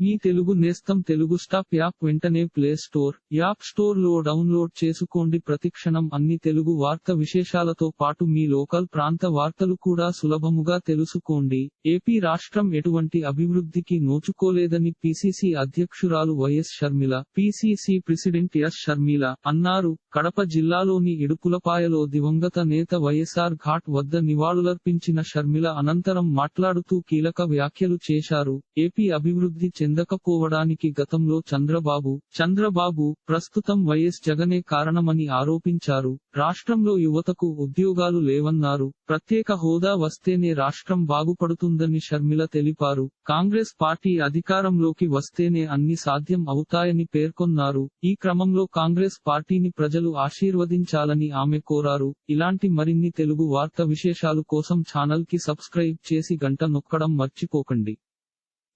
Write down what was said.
మీ తెలుగు నేస్తం Telugu stop app వెంటనే play store app స్టోర్లో డౌన్లోడ్ చేసుకోండి. ప్రతిక్షణం అన్ని తెలుగు వార్త విశేషాలతో పాటు మీ లోకల్ ప్రాంత వార్తలు కూడా సులభముగా తెలుసుకోండి. ఏపీ రాష్ట్రం ఎటువంటి అభివృద్ధికి నోచుకోలేదని పిసిసి అధ్యక్షురాలు YS Sharmila PCC president S Sharmila అన్నారు. కడప జిల్లాలోని ఇడుపులపాయలో దివంగత నేత వైఎస్ఆర్ ఘాట్ వద్ద నివాళులర్పించిన షర్మిల అనంతరం మాట్లాడుతూ కీలక వ్యాఖ్యలు చేశారు. ఏపీ అభివృద్ధి చెందకపోవడానికి గతంలో చంద్రబాబు చంద్రబాబు ప్రస్తుతం వైఎస్ జగనే కారణమని ఆరోపించారు. రాష్ట్రంలో యువతకు ఉద్యోగాలు లేవన్నారు. ప్రత్యేక హోదా వస్తేనే రాష్ట్రం బాగుపడుతుందని షర్మిల తెలిపారు. కాంగ్రెస్ పార్టీ అధికారంలోకి వస్తేనే అన్ని సాధ్యం అవుతాయని పేర్కొన్నారు. ఈ క్రమంలో కాంగ్రెస్ పార్టీని ప్రజలు ఆశీర్వదించాలని ఆమె కోరారు. ఇలాంటి మరిన్ని తెలుగు వార్త విశేషాలు కోసం ఛానల్కి సబ్స్క్రైబ్ చేసి గంట నొక్కడం మర్చిపోకండి.